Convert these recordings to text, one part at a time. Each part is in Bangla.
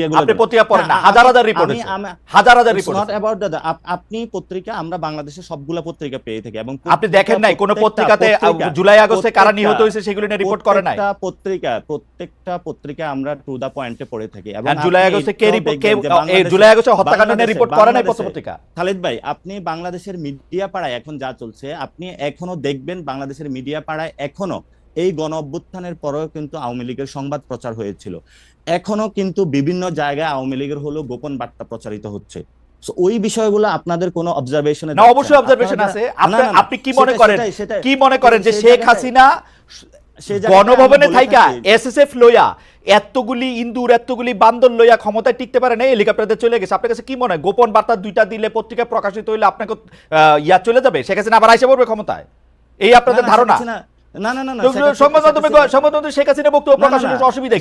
মিডিয়াগুলো আপনি পত্রিকা পড়েন না না, হাজার হাজার রিপোর্ট আমি- আমি- হাজার হাজার রিপোর্ট not about that. আপনি পত্রিকা আমরা বাংলাদেশের সবগুলা পত্রিকা পেয়ে থাকি এবং আপনি দেখেন নাই কোন পত্রিকাতে জুলাই আগস্টে কারা নিহত হয়েছে সেগুলো নিয়ে রিপোর্ট করে নাই। পত্রিকা প্রত্যেকটা পত্রিকা আমরা টু দা পয়েন্টে পড়ে থাকি এবং জুলাই আগস্টে কে রিপোর্ট কে এই জুলাই আগস্টে হত্যাকাণ্ড নিয়ে রিপোর্ট করে নাই বাংলাদেশে- খালিদ ভাই আপনি বাংলাদেশের মিডিয়া পাড়ায় এখন যা চলছে আপনি এখনও দেখবেন বাংলাদেশের মিডিয়া পাড়ায় এখনও এই গণ অভ্যুত্থানের পরেও কিন্তু আওয়ামী লীগের সংবাদ প্রচার হয়েছিল। এখনও কিন্তু বিভিন্ন জায়গায় আওয়ামী লীগের হলো গোপন বার্তা প্রচারিত হচ্ছে। ওই বিষয়গুলো আপনাদের কোনো অবজারভেশনে না অবশ্যই অবজারভেশন আছে। আপনি কি মনে করেন? কি মনে করেন যে শেখ হাসিনা গণভবনে থাইকা এসএসএফ লইয়া এতগুলি ইন্দুর এতগুলি বান্দর লইয়া ক্ষমতায় টিকতে পারে না হেলিকপ্টারে চলে গেছে। আপনার কাছে কি মনে হয়? গোপন বার্তা দুইটা দিলে পত্রিকা প্রকাশিত হইলে আপনাকে ইয়া চলে যাবে? শেখ হাসিনা আবার আইসা পড়বে ক্ষমতায়? এই আপনাদের ধারণা? না না না না শেখ হাসিনা- সংবাদ শেখ মাধ্যমে হাসিনা- সংবাদ মাধ্যমে শেখ হাসিনা বক্তব্য না, না, প্রকাশের অসুবিধা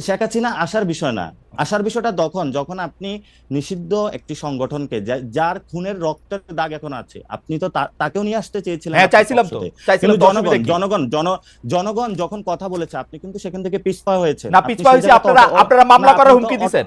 শেখ হাসিনা আসার বিষয় না। আসার বিষয়টা তখন যখন আপনি নিষিদ্ধ একটি সংগঠনকে যার খুনের রক্তের দাগ এখন আছে আপনি তো তাকেও নিয়ে আসতে চেয়েছিলেন হ্যাঁ আপনার চাইছিলাম তো। চাইছিলাম জনগণ জনগণ জন জনগণ যখন কথা বলেছে আপনি কিন্তু সেখান থেকে পিছপা হয়েছে না পিছপা হয়েছে আপনারা আপনারা মামলা করার হুমকি দিছেন।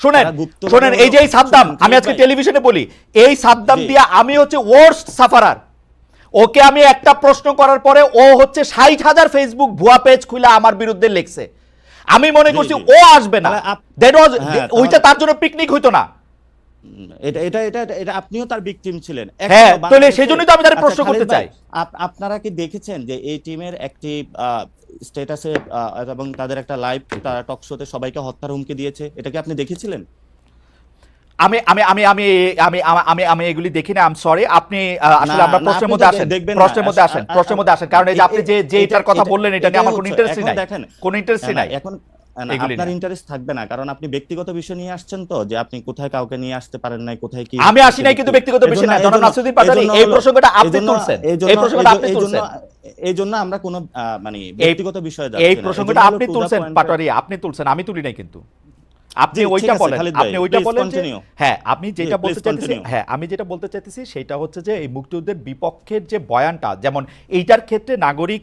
শুনেন শুনেন এই যে এই সাদ্দাম আমি আজকে টেলিভিশনে বলি এই সাদ্দাম। দিয়া আমি হচ্ছে ওয়ার্স্ট সাফারার ওকে আমি একটা প্রশ্ন করার পরে ও হচ্ছে ষাট হাজার ফেসবুক ভুয়া পেজ খুলে আমার বিরুদ্ধে লিখছে। আমি মনে করছি ও আসবে না। দ্যাট ওয়াজ ওইটা তার জন্য পিকনিক হইতো না। এটা এটা এটা এটা- আপনিও তার ভিকটিম ছিলেন। হ্যাঁ, তাহলে বাংলাদেশে- সেই জন্যই তো আমি তার আচ্ছা, প্রশ্ন করতে চাই। আপনারা কি দেখেছেন যে এই টিমের একটি স্ট্যাটাসে এবং তাদের একটা লাইভ টক শোতে সবাইকে হত্যার হুমকি দিয়েছে। এটাকে আপনি দেখেছিলেন? আমি আমি আমি আমি আমি আমি- আমি এগুলি দেখি না আম সরি আপনি আসলে আমরা প্রশ্নের মধ্যে আসেন। প্রশ্নের মধ্যে আসেন প্রশ্নের মধ্যে আসেন কারণ এই যে আপনি যে যে এটার কথা বললেন এটা নিয়ে আমার কোনো ইন্টারেস্ট ইন্টারেস্টই নাই। দেখেন, কোনো ইন্টারেস্টই না, নাই। এখন আপনার। ইন্টারেস্ট থাকবে না কারণ আপনি ব্যক্তিগত বিষয় নিয়ে আসছেন তো যে আপনি কোথায় কাউকে নিয়ে আসতে পারেন নাই কোথায় কি আমি আসি নাই কিন্তু ব্যক্তিগত বিষয় না। জনাব নাসিরুদ্দিন এই প্রসঙ্গটা আপনি তুলছেন। এই প্রসঙ্গটা আপনি তুলছেন। এই জন্য আমরা কোনো মানে ব্যক্তিগত বিষয়ে যাচ্ছি এই প্রসঙ্গটা আপনি তুলছেন পাটোয়ারি আপনি তুলছেন আমি তুলি নাই কিন্তু আপনি ওইটা বলেন আপনি ওইটা বলেন হ্যাঁ আপনি যেটা বলতে চাইতেছি হ্যাঁ আমি যেটা বলতে চাইতেছি সেটা হচ্ছে যে এই মুক্তিযুদ্ধের বিপক্ষের যে বয়ানটা যেমন এইটার ক্ষেত্রে নাগরিক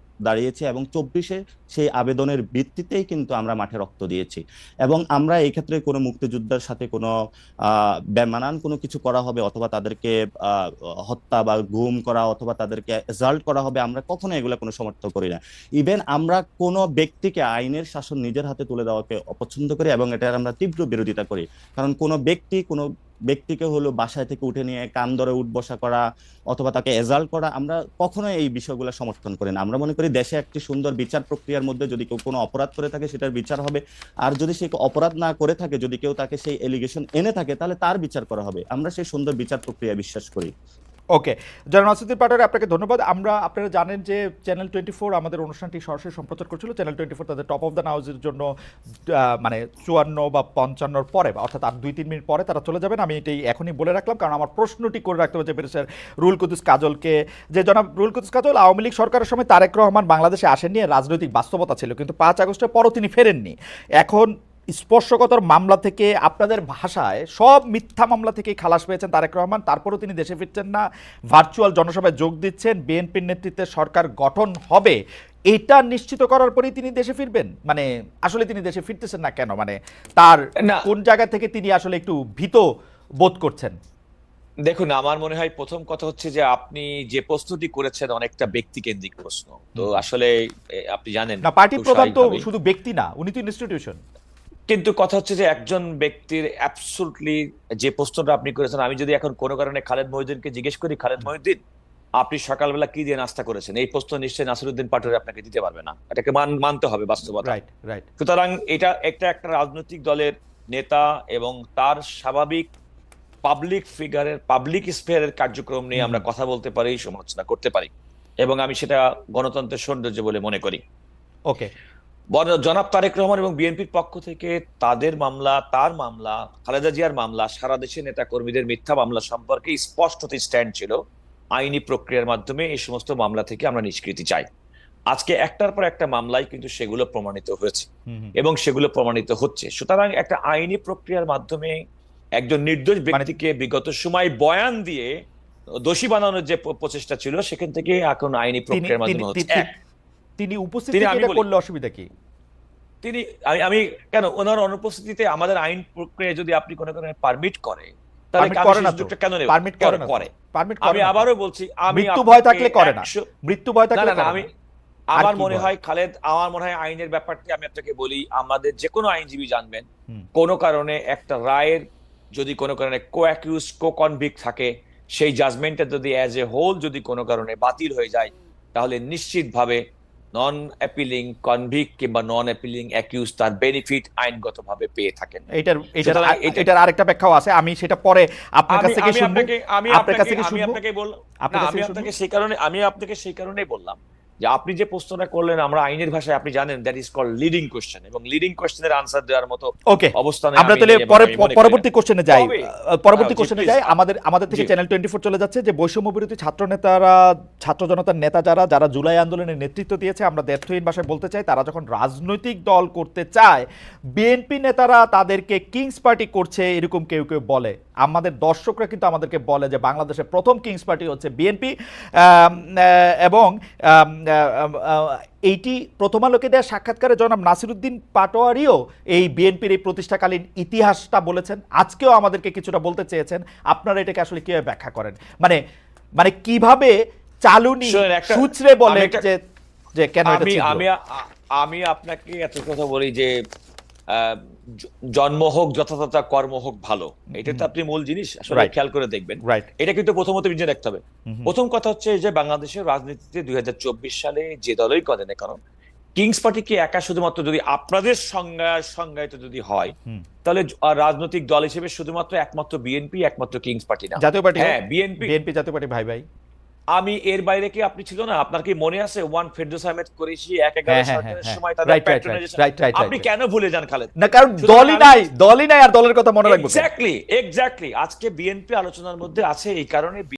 দাঁড়িয়েছি এবং চব্বিশে সেই আবেদনের ভিত্তিতেই কিন্তু আমরা মাঠে রক্ত দিয়েছি। এবং আমরা এই ক্ষেত্রে কোনো মুক্তিযোদ্ধার সাথে কোনো বেমানান কোনো কিছু করা হবে অথবা তাদেরকে হত্যা বা গুম করা অথবা তাদেরকে অ্যাসাল্ট করা হবে আমরা কখনো এগুলো কোনো সমর্থন করি না। ইভেন আমরা কোনো ব্যক্তিকে আইনের শাসন নিজের হাতে তুলে দেওয়াকে অপছন্দ করি এবং এটার আমরা তীব্র বিরোধিতা করি। কারণ কোনো ব্যক্তি কোনো ব্যক্তিকে হলো বাসায় থেকে উঠে নিয়ে কান ধরে উঠ বসা করা অথবা তাকে এজাল্ট করা, আমরা কখনোই এই বিষয়গুলো সমর্থন করি না। আমরা মনে করি দেশে একটি সুন্দর বিচার প্রক্রিয়ার মধ্যে যদি কেউ কোনো অপরাধ করে থাকে সেটার বিচার হবে। আর যদি সে অপরাধ না করে থাকে, যদি কেউ তাকে সেই এলিগেশন এনে থাকে, তাহলে তার বিচার করা হবে। আমরা সেই সুন্দর বিচার প্রক্রিয়া বিশ্বাস করি। ওকে জনাব নাসিরুদ্দিন পাটোয়ারি, আপনাকে ধন্যবাদ। আমরা, আপনারা জানেন যে চ্যানেল টোয়েন্টি ফোর আমাদের অনুষ্ঠানটি সরাসরি সম্প্রচার করছিল। চ্যানেল টোয়েন্টি ফোর তাদের টপ অফ দ্য নাউজের জন্য মানে চুয়ান্ন বা পঞ্চান্নর পরে, বা অর্থাৎ আর দুই, তিন মিনিট পরে তারা চলে যাবেন। আমি এটাই এখনই বলে রাখলাম, কারণ আমার প্রশ্নটি করে রাখতে হচ্ছে পেরেছেন রুল কুদুস কাজলকে। যে জনাব রুল কুদুস কাজল, আওয়ামী লীগ সরকারের সময় তারেক রহমান বাংলাদেশে আসেননি রাজনৈতিক বাস্তবতা ছিল। কিন্তু পাঁচ আগস্টের পরও তিনি ফেরেননি। এখন স্পর্শকতর মামলা থেকে আপনাদের ভাষায় সব মিথ্যা মামলা থেকেই খালাস পেয়েছেন তারেক রহমান। তারপরও তিনি দেশে ফিরছেন না ভার্চুয়াল জনসভায় যোগ দিচ্ছেন বিএনপির নেতৃত্বে সরকার গঠন হবে। এটা নিশ্চিত করার পরেই তিনি দেশে ফিরবেন? মানে আসলে তিনি দেশে ফিরতেছেন না কেন? মানে তার। কোন জায়গা থেকে তিনি আসলে একটু ভীত বোধ করছেন? দেখুন আমার মনে হয় প্রথম কথা হচ্ছে যে আপনি যে প্রশ্নটি করেছেন অনেকটা ব্যক্তি কেন্দ্রিক প্রশ্ন। তো আসলে আপনি জানেন না পার্টি প্রধান তো শুধু ব্যক্তি না উনি তো ইনস্টিটিউশন কিন্তু কথা হচ্ছে যে একজন ব্যক্তির অ্যাবসুটলি যে প্রশ্নটা আপনি করেছেন আমি যদি এখন কোনো কারণে খালেদ মহিউদ্দিনকে জিজ্ঞেস করি খালেদ মহিউদ্দিন আপনি সকালবেলা কি দিয়ে নাস্তা করেছেন? এই প্রশ্ন নিশ্চয়ই নাসিরুদ্দিন পাটোয়ারি আপনাকে দিতে পারবে না। এটাকে মান মানতে হবে বাস্তবতা। সুতরাং এটা একটা একটা রাজনৈতিক দলের নেতা এবং তার স্বাভাবিক পাবলিক ফিগারের পাবলিক স্পেয়ারের কার্যক্রম নিয়ে আমরা কথা বলতে পারি সমালোচনা করতে পারি এবং আমি সেটা গণতন্ত্রের সৌন্দর্য বলে মনে করি। ওকে জনাব তারেক রহমান এবং বিএনপির পক্ষ থেকে তাদের মামলা তার মামলা খালেদা জিয়ার মামলা সারা দেশের নেতা কর্মীদের মিথ্যা মামলা সম্পর্কে স্পষ্ট স্ট্যান্ড ছিল। আইনি প্রক্রিয়ার মাধ্যমে এই সমস্ত মামলা থেকে আমরা নিষ্কৃতি চাই। আজকে একটার পর একটা মামলায় কিন্তু সেগুলো প্রমাণিত হয়েছে এবং সেগুলো প্রমাণিত হচ্ছে। সুতরাং একটা আইনি প্রক্রিয়ার মাধ্যমে একজন নির্দোষ মানে ব্যক্তিকে বিগত সময় বয়ান দিয়ে দোষী বানানোর যে প্রচেষ্টা ছিল সেখান থেকে এখন আইনি প্রক্রিয়ার মাধ্যমে হচ্ছে। তিনি- উপস্থিত এটা করলে অসুবিধা কি? তিনি আমি কেন? ওনার অনুপস্থিতিতে আমাদের আইন প্রক্রিয়া যদি আপনি কোনো কারণে পারমিট করে তাহলে Permit আমি করে সেই না তো। সুযোগটা কেন নেব? পারমিট করে করে পারমিট আমি আবারও বলছি আমি মৃত্যু ভয় থাকলে করে না। মৃত্যু ভয় থাকলে না না, আমি আমার মনে হয় খালেদ আমার মনে হয় আইনের ব্যাপারটি আমি আপনাকে বলি আমাদের যে কোনো আইনজীবী জানবেন কোনো কারণে একটা রায়ের যদি কোনো কারণে কো অ্যাকিউজ কো কনভিক্ট থাকে সেই জাজমেন্টটা যদি অ্যাজ এ হোল যদি কোনো কারণে বাতিল হয়ে যায় তাহলে নিশ্চিতভাবে নন অ্যাপিলিং কনভিক কিংবা নন অ্যাপিলিং অ্যাকিউজ তার বেনিফিট আইনগতভাবে পেয়ে থাকেন। এটার এটার এটা- এটার আরেকটা ব্যাখ্যাও আছে। আমি সেটা পরে আপনার কাছ থেকে আমি শুনব। আমি আপনার কাছ আপনাকে থেকে আমি শুনব। আপনাকে বল আমি আপনাকে সেই কারণে আমি আপনাকে সেই কারণেই বললাম। যে আপনি যে প্রশ্নটা করলেন আমরা আইনের ভাষায় আপনি জানেন that is call leading question এবং লিডিং কোশ্চেনের আনসার দেওয়ার মতো ওকে অবস্থানে আমরা তাহলে। পরবর্তী কোশ্চেনে যাই। পরবর্তী কোশ্চেনে যাই। আমাদের আমাদের থেকে চ্যানেল টোয়েন্টি ফোর চলে যাচ্ছে যে বৈষম্য বিরোধী ছাত্র নেতারা ছাত্র জনতার নেতা যারা যারা জুলাই আন্দোলনের নেতৃত্ব দিয়েছে আমরা দ্ব্যর্থহীন ভাষায় বলতে চাই তারা যখন রাজনৈতিক দল করতে চায় বিএনপি নেতারা তাদেরকে কিংস পার্টি করছে এরকম কেউ কেউ বলে। আমাদের দর্শকরা কিন্তু আমাদেরকে বলে যে বাংলাদেশের প্রথম কিংস পার্টি হচ্ছে বিএনপি এবং এইটি প্রথম আলোকে দেওয়া সাক্ষাৎকারে জনাব নাসিরুদ্দিন পাটোয়ারিও এই বিএনপির এই প্রতিষ্ঠাকালীন ইতিহাসটা বলেছেন। আজকেও আমাদেরকে কিছুটা বলতে চেয়েছেন। আপনারা এটাকে আসলে কীভাবে ব্যাখ্যা করেন? মানে মানে কীভাবে চালুনি সুচরে বলে যে যে কেন আমি আমি আপনাকে এত কথা বলি যে জন্ম হোক যথাযথ কর্ম হোক ভালো। এটা তো আপনি মূল জিনিস আসলে খেয়াল করে দেখবেন। এটা কিন্তু প্রথমত বিজয় রাখতে হবে। প্রথম কথা হচ্ছে যে বাংলাদেশের রাজনীতিতে দুই হাজার চব্বিশ সালে যে দলই করে না কারণ কিংস পার্টি কি একা শুধুমাত্র যদি আপনাদের সংজ্ঞা সংজ্ঞায়িত যদি হয় তাহলে রাজনৈতিক দল হিসেবে শুধুমাত্র একমাত্র বিএনপি একমাত্র কিংস পার্টি না। জাতীয় পার্টি হ্যাঁ বিএনপি বিএনপি জাতীয় পার্টি ভাই ভাই আমি এর বাইরে কি আপনি ছিল না? আপনার কি মনে আছে? ওয়ান ফেরদৌস আহমেদ করেছি এক এগারো হ্যাঁ, সরকারের হ্যাঁ, সময় হ্যাঁ। তাদের right, আপনি কেন ভুলে যান খালেদ? না কারণ দলই নাই দলই নাই আর দলের কথা মনে রাখব? এক্স্যাক্টলি এক্স্যাক্টলি আজকে বিএনপি আলোচনার মধ্যে আছে এই কারণে